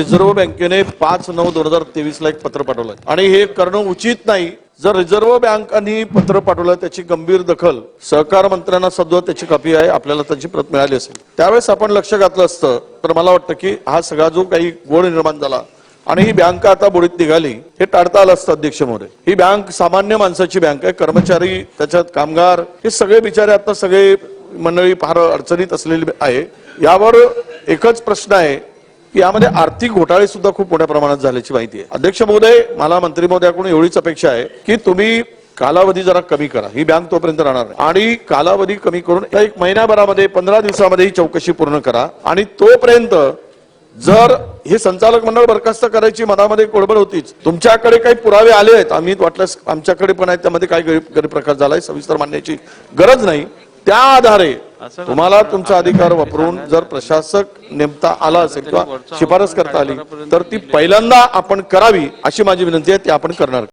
Reserve बँकेने पाच नऊ दोन हजार तेवीस ला एक पत्र पाठवलं. आणि हे करणं उचित नाही. जर रिझर्व्ह बँकांनी पत्र पाठवलं त्याची गंभीर दखल सहकार मंत्र्यांना सध्या त्याची कॉपी आहे आपल्याला त्याची प्रत मिळाली असेल. त्यावेळेस आपण लक्ष घातलं असतं तर मला वाटतं की हा सगळा जो काही गोळ निर्माण झाला आणि ही बँक आता बुडीत निघाली हे टाळता आलं असतं अध्यक्ष महोदय. ही बँक सामान्य माणसाची बँक आहे कर्मचारी त्याच्यात कामगार हे सगळे बिचारे आता सगळे मंडळी फार अडचणीत असलेली आहे. यावर एकच प्रश्न आहे यामध्ये आर्थिक घोटाळे सुद्धा खूप मोठ्या प्रमाणात झाल्याची माहिती आहे. अध्यक्ष महोदय मला मंत्री महोदयाकडून एवढीच अपेक्षा आहे की तुम्ही कालावधी जरा कमी करा. ही बँक तोपर्यंत राहणार नाही. आणि कालावधी कमी करून एक महिन्याभरामध्ये पंधरा दिवसामध्ये ही चौकशी पूर्ण करा. आणि तोपर्यंत जर हे संचालक मंडळ बरखास्त करायची मनामध्ये कोडबड होतीच तुमच्याकडे काही पुरावे आले आहेत आम्ही वाटल्यास आमच्याकडे पण आहेत त्यामध्ये काही गैर- गैरप्रकार झालाय सविस्तर मांडण्याची गरज नाही. त्या आधारे तुम्हाला तुमचा अधिकार वापरून जर प्रशासक नेमता आला असेल किंवा शिफारस करता आली तर ती पहिल्यांदा आपण करावी अशी माझी विनंती आहे ती आपण करणार.